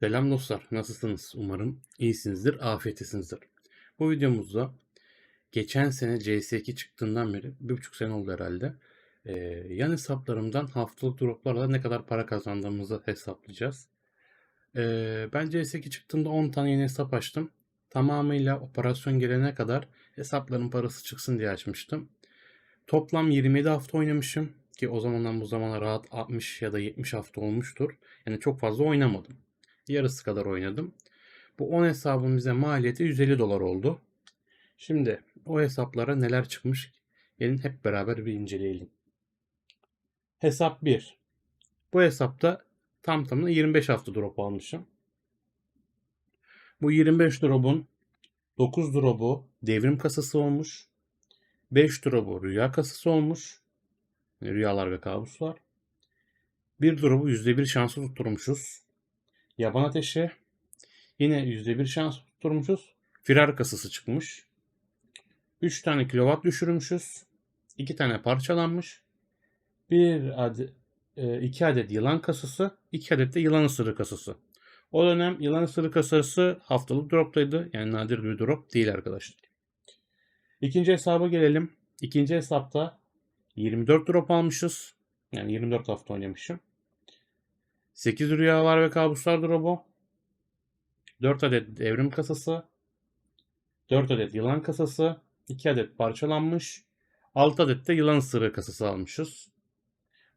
Selam dostlar, nasılsınız? Umarım iyisinizdir, afiyettesinizdir. Bu videomuzda geçen sene CS2 çıktığından beri, bir buçuk sene oldu herhalde. Ee, yan hesaplarımdan haftalık droplarla ne kadar para kazandığımızı hesaplayacağız. Ee, ben CS2 çıktığında 10 tane yeni hesap açtım. Tamamıyla operasyon gelene kadar hesapların parası çıksın diye açmıştım. Toplam 27 hafta oynamışım ki o zamandan bu zamana rahat 60 ya da 70 hafta olmuştur. Yani çok fazla oynamadım yarısı kadar oynadım. Bu 10 hesabın bize maliyeti 150 dolar oldu. Şimdi o hesaplara neler çıkmış gelin hep beraber bir inceleyelim. Hesap 1. Bu hesapta tam tamına 25 hafta drop almışım. Bu 25 drop'un 9 drop'u devrim kasası olmuş. 5 drop'u rüya kasası olmuş. Rüyalar ve kabuslar. Bir drop'u %1 şansı tutturmuşuz. Yaban ateşi. Yine %1 şans tutturmuşuz. Firar kasası çıkmış. 3 tane kilowatt düşürmüşüz. 2 tane parçalanmış. 1 adet, 2 adet yılan kasası, 2 adet de yılan ısırı kasası. O dönem yılan ısırı kasası haftalık droptaydı. Yani nadir bir drop değil arkadaşlar. İkinci hesaba gelelim. İkinci hesapta 24 drop almışız. Yani 24 hafta oynamışım. 8 rüyalar ve kabuslar drop'u. 4 adet devrim kasası. 4 adet yılan kasası. 2 adet parçalanmış. 6 adet de yılan ısırığı kasası almışız.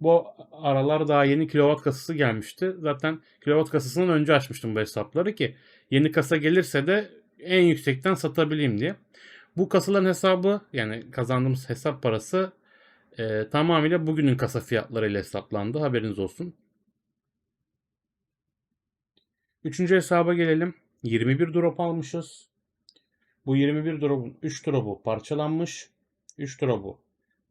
Bu aralar daha yeni kilowatt kasası gelmişti. Zaten kilowatt kasasından önce açmıştım bu hesapları ki yeni kasa gelirse de en yüksekten satabileyim diye. Bu kasaların hesabı yani kazandığımız hesap parası e, tamamıyla bugünün kasa fiyatlarıyla hesaplandı. Haberiniz olsun. Üçüncü hesaba gelelim. 21 drop almışız. Bu 21 drop'un 3 drop'u parçalanmış. 3 drop'u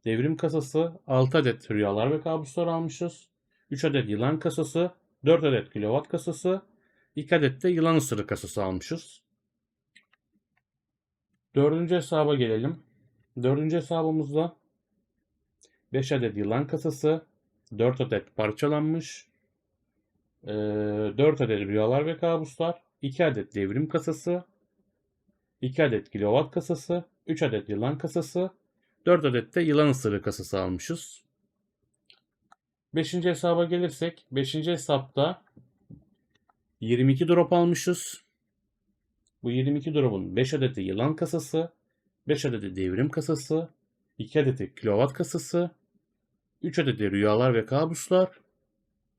devrim kasası, 6 adet rüyalar ve kabuslar almışız. 3 adet yılan kasası, 4 adet kilowatt kasası, 2 adet de yılan ısırı kasası almışız. Dördüncü hesaba gelelim. Dördüncü hesabımızda 5 adet yılan kasası, 4 adet parçalanmış, 4 adet rüyalar ve kabuslar, 2 adet devrim kasası, 2 adet kilowatt kasası, 3 adet yılan kasası, 4 adet de yılan ısırığı kasası almışız. 5. hesaba gelirsek 5. hesapta 22 drop almışız. Bu 22 drop'un 5 adeti yılan kasası, 5 adeti devrim kasası, 2 adeti kilowatt kasası, 3 adeti rüyalar ve kabuslar,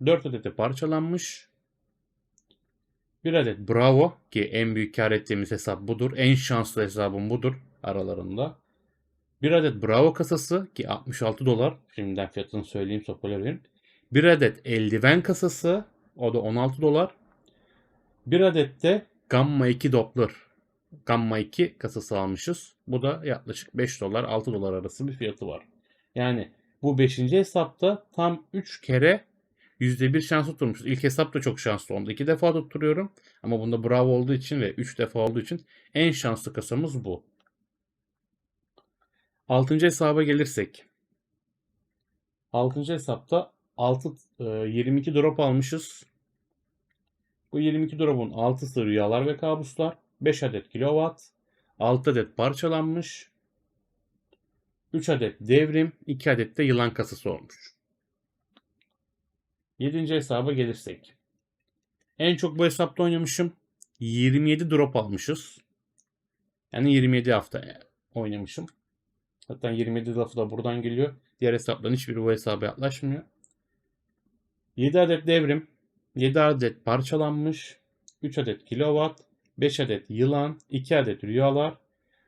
4 adeti parçalanmış. 1 adet Bravo ki en büyük kar ettiğimiz hesap budur. En şanslı hesabım budur aralarında. 1 adet Bravo kasası ki 66 dolar. Şimdiden fiyatını söyleyeyim sopalarım. 1 adet eldiven kasası o da 16 dolar. 1 adet de Gamma 2 Doppler. Gamma 2 kasası almışız. Bu da yaklaşık 5 dolar 6 dolar arası bir fiyatı var. Yani bu 5. hesapta tam 3 kere %1 şans tutturmuşuz. İlk hesap da çok şanslı oldu. 2 defa tutturuyorum. Ama bunda bravo olduğu için ve 3 defa olduğu için en şanslı kasamız bu. 6. hesaba gelirsek. 6. hesapta 6 22 drop almışız. Bu 22 drop'un 6'sı rüyalar ve kabuslar. 5 adet kilowatt. 6 adet parçalanmış. 3 adet devrim. 2 adet de yılan kasası olmuş. 7. hesaba gelirsek. En çok bu hesapta oynamışım. 27 drop almışız. Yani 27 hafta oynamışım. Zaten 27 lafı da buradan geliyor. Diğer hesapların hiçbiri bu hesaba yaklaşmıyor. 7 adet devrim. 7 adet parçalanmış. 3 adet kilowatt. 5 adet yılan. 2 adet rüyalar.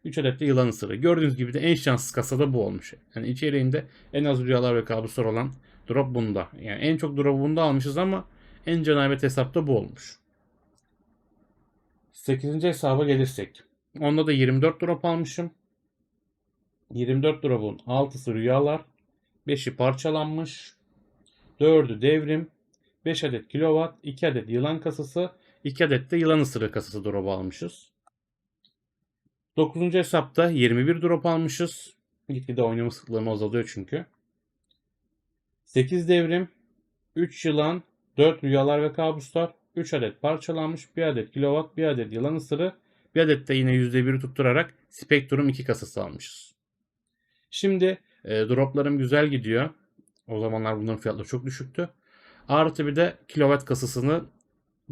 3 adet de yılan ısırı. Gördüğünüz gibi de en şanssız kasada bu olmuş. Yani içeriğinde en az rüyalar ve kabuslar olan Drop bunda. Yani en çok drop bunda almışız ama en cenabet hesapta bu olmuş. 8. hesaba gelirsek. Onda da 24 drop almışım. 24 drop'un 6'sı rüyalar. 5'i parçalanmış. 4'ü devrim. 5 adet kilowatt. 2 adet yılan kasası. 2 adet de yılan ısırığı kasası drop almışız. 9. hesapta 21 drop almışız. Gitgide oynama sıklığım azalıyor çünkü. 8 devrim, 3 yılan, 4 rüyalar ve kabuslar, 3 adet parçalanmış, 1 adet kilowatt, 1 adet yılan ısırı, 1 adet de yine %1'i tutturarak Spectrum 2 kasası almışız. Şimdi e, droplarım güzel gidiyor. O zamanlar bunların fiyatları çok düşüktü. Artı bir de kilowatt kasasını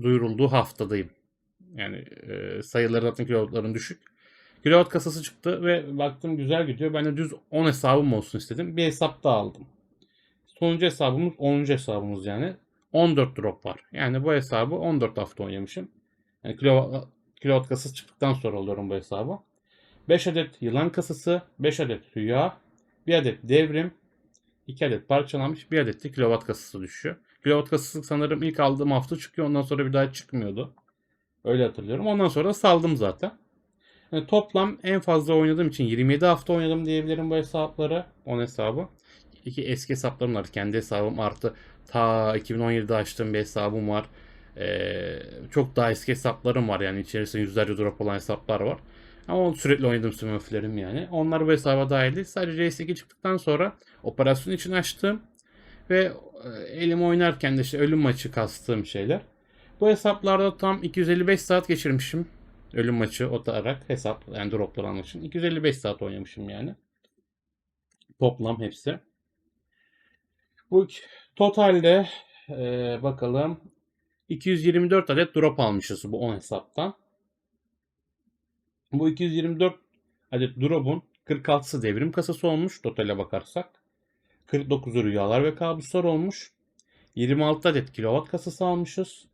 duyurulduğu haftadayım. Yani e, sayıları zaten kilowattların düşük. Kilowatt kasası çıktı ve baktım güzel gidiyor. Ben de düz 10 hesabım olsun istedim. Bir hesap daha aldım. Sonuncu hesabımız 10. hesabımız yani. 14 drop var. Yani bu hesabı 14 hafta oynamışım. Yani kilowatt, kilowatt kasası çıktıktan sonra alıyorum bu hesabı. 5 adet yılan kasası, 5 adet rüya, 1 adet devrim, 2 adet parçalanmış, 1 adet de kilowatt kasası düşüyor. Kilowatt kasası sanırım ilk aldığım hafta çıkıyor. Ondan sonra bir daha çıkmıyordu. Öyle hatırlıyorum. Ondan sonra saldım zaten. Yani toplam en fazla oynadığım için 27 hafta oynadım diyebilirim bu hesapları. 10 hesabı. İki eski hesaplarım var. Kendi hesabım artı ta 2017'de açtığım bir hesabım var. Ee, çok daha eski hesaplarım var yani içerisinde yüzlerce drop olan hesaplar var. Ama sürekli oynadığım smurflerim yani. Onlar bu hesaba dahil değil. Sadece CS2 çıktıktan sonra operasyon için açtığım ve e, elim oynarken de işte ölüm maçı kastığım şeyler. Bu hesaplarda tam 255 saat geçirmişim. Ölüm maçı atarak hesap yani droplar için. 255 saat oynamışım yani. Toplam hepsi. Bu totalde e, bakalım 224 adet drop almışız bu 10 hesaptan. Bu 224 adet drop'un 46'sı devrim kasası olmuş totale bakarsak. 49'u rüyalar ve kabuslar olmuş. 26 adet kilowatt kasası almışız.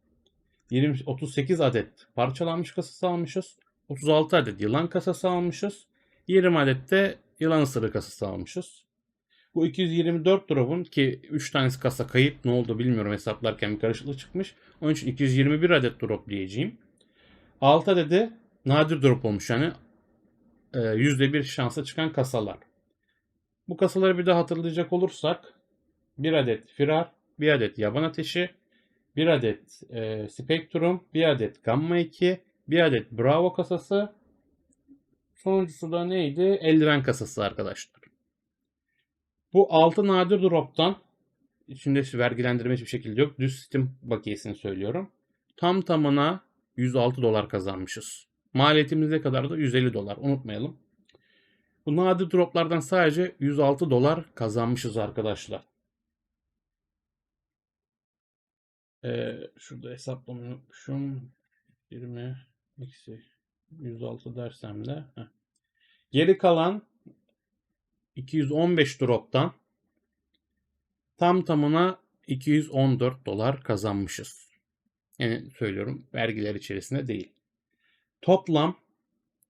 20, 38 adet parçalanmış kasası almışız. 36 adet yılan kasası almışız. 20 adet de yılan ısırı kasası almışız. Bu 224 drop'un ki 3 tanesi kasa kayıp ne oldu bilmiyorum hesaplarken bir karışıklık çıkmış. Onun için 221 adet drop diyeceğim. 6 adedi nadir drop olmuş yani e, %1 şansa çıkan kasalar. Bu kasaları bir de hatırlayacak olursak 1 adet firar, 1 adet yaban ateşi, 1 adet e, spektrum, 1 adet gamma 2, 1 adet bravo kasası. Sonuncusu da neydi? Eldiven kasası arkadaşlar. Bu 6 nadir drop'tan içinde vergilendirme hiçbir şekilde yok. Düz Steam bakiyesini söylüyorum. Tam tamına 106 dolar kazanmışız. Maliyetimiz kadar da 150 dolar. Unutmayalım. Bu nadir droplardan sadece 106 dolar kazanmışız arkadaşlar. Ee, şurada hesaplamayı unutmuşum. 20 eksi 106 dersem de. Heh. Geri kalan 215 drop'tan tam tamına 214 dolar kazanmışız. Yani söylüyorum vergiler içerisinde değil. Toplam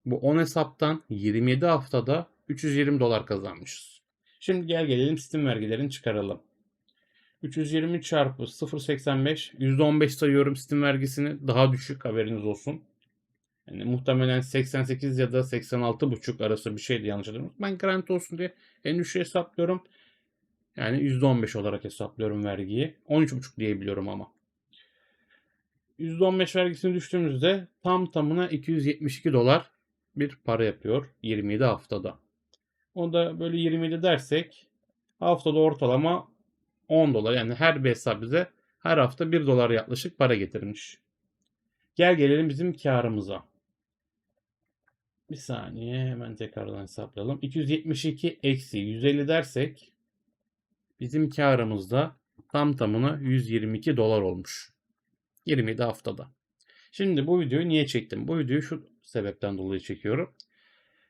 bu 10 hesaptan 27 haftada 320 dolar kazanmışız. Şimdi gel gelelim Steam vergilerini çıkaralım. 320 çarpı 0.85 %15 sayıyorum Steam vergisini daha düşük haberiniz olsun. Yani muhtemelen 88 ya da 86,5 arası bir şeydi yanlış hatırlamıyorum. Ben garanti olsun diye en düşük hesaplıyorum. Yani %15 olarak hesaplıyorum vergiyi. 13,5 diyebiliyorum ama. %15 vergisini düştüğümüzde tam tamına 272 dolar bir para yapıyor 27 haftada. O da böyle 27 dersek haftada ortalama 10 dolar yani her bir hesap bize her hafta 1 dolar yaklaşık para getirmiş. Gel gelelim bizim karımıza. Bir saniye hemen tekrardan hesaplayalım. 272 eksi 150 dersek bizim karımızda tam tamına 122 dolar olmuş. 27 haftada. Şimdi bu videoyu niye çektim? Bu videoyu şu sebepten dolayı çekiyorum.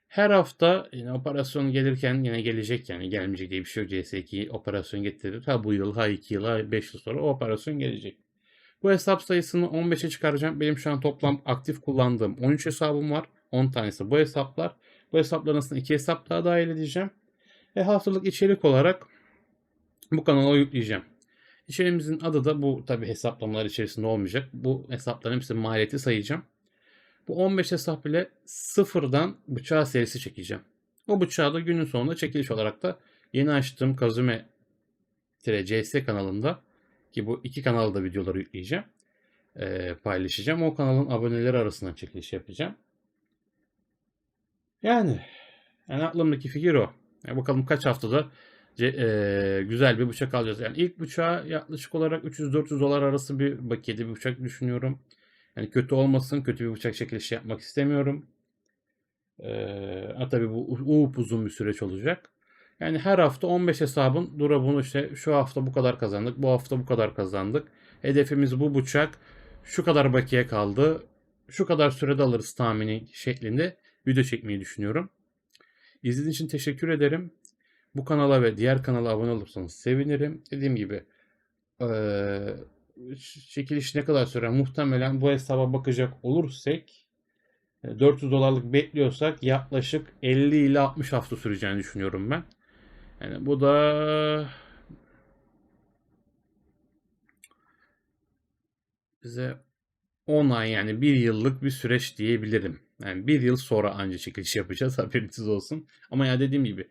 Her hafta yine operasyon gelirken yine gelecek yani gelmeyecek diye bir şey yok. CS2 operasyon getirir. Ha bu yıl, ha 2 yıl, ha 5 yıl sonra o operasyon gelecek. Bu hesap sayısını 15'e çıkaracağım. Benim şu an toplam aktif kullandığım 13 hesabım var. 10 tanesi bu hesaplar. Bu hesapların arasında 2 hesap daha dahil edeceğim. Ve haftalık içerik olarak bu kanala yükleyeceğim. İçeriğimizin adı da bu tabi hesaplamalar içerisinde olmayacak. Bu hesapların hepsinin maliyeti sayacağım. Bu 15 hesap ile sıfırdan bıçağı serisi çekeceğim. O bıçağı da günün sonunda çekiliş olarak da yeni açtığım Kazume CS kanalında ki bu iki kanalda videoları yükleyeceğim. E, paylaşacağım. O kanalın aboneleri arasından çekiliş yapacağım. Yani, yani aklımdaki fikir o. Yani bakalım kaç haftada eee, güzel bir bıçak alacağız. Yani ilk bıçağa yaklaşık olarak 300-400 dolar arası bir bakiyede bir bıçak düşünüyorum. Yani kötü olmasın, kötü bir bıçak çekilişi yapmak istemiyorum. Ha tabii bu u- uzun bir süreç olacak. Yani her hafta 15 hesabın dura bunu işte şu hafta bu kadar kazandık, bu hafta bu kadar kazandık. Hedefimiz bu bıçak. Şu kadar bakiye kaldı. Şu kadar sürede alırız tahmini şeklinde video çekmeyi düşünüyorum. İzlediğiniz için teşekkür ederim. Bu kanala ve diğer kanala abone olursanız sevinirim. Dediğim gibi çekiliş ne kadar sürer? Muhtemelen bu hesaba bakacak olursak e, 400 dolarlık bekliyorsak yaklaşık 50 ile 60 hafta süreceğini düşünüyorum ben. Yani bu da bize 10 ay yani bir yıllık bir süreç diyebilirim. Yani bir yıl sonra anca çekiliş yapacağız haberiniz olsun. Ama ya dediğim gibi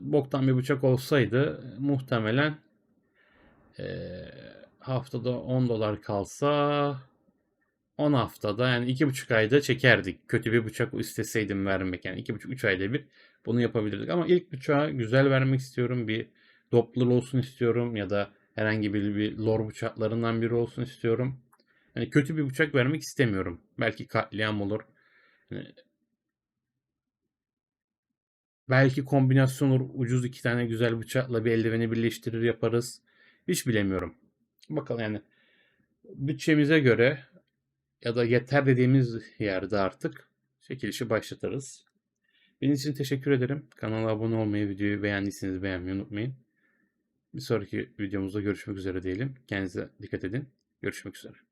boktan bir bıçak olsaydı muhtemelen e, haftada 10 dolar kalsa 10 haftada yani 2,5 ayda çekerdik. Kötü bir bıçak isteseydim vermek yani 2,5-3 ayda bir bunu yapabilirdik. Ama ilk bıçağı güzel vermek istiyorum. Bir Doppler olsun istiyorum ya da herhangi bir, bir lor bıçaklarından biri olsun istiyorum. Yani kötü bir bıçak vermek istemiyorum. Belki katliam olur. Yani belki kombinasyon olur. Ucuz iki tane güzel bıçakla bir eldiveni birleştirir yaparız. Hiç bilemiyorum. Bakalım yani bütçemize göre ya da yeter dediğimiz yerde artık çekilişi başlatırız. Benim için teşekkür ederim. Kanala abone olmayı, videoyu beğendiyseniz beğenmeyi unutmayın. Bir sonraki videomuzda görüşmek üzere diyelim. Kendinize dikkat edin. Görüşmek üzere.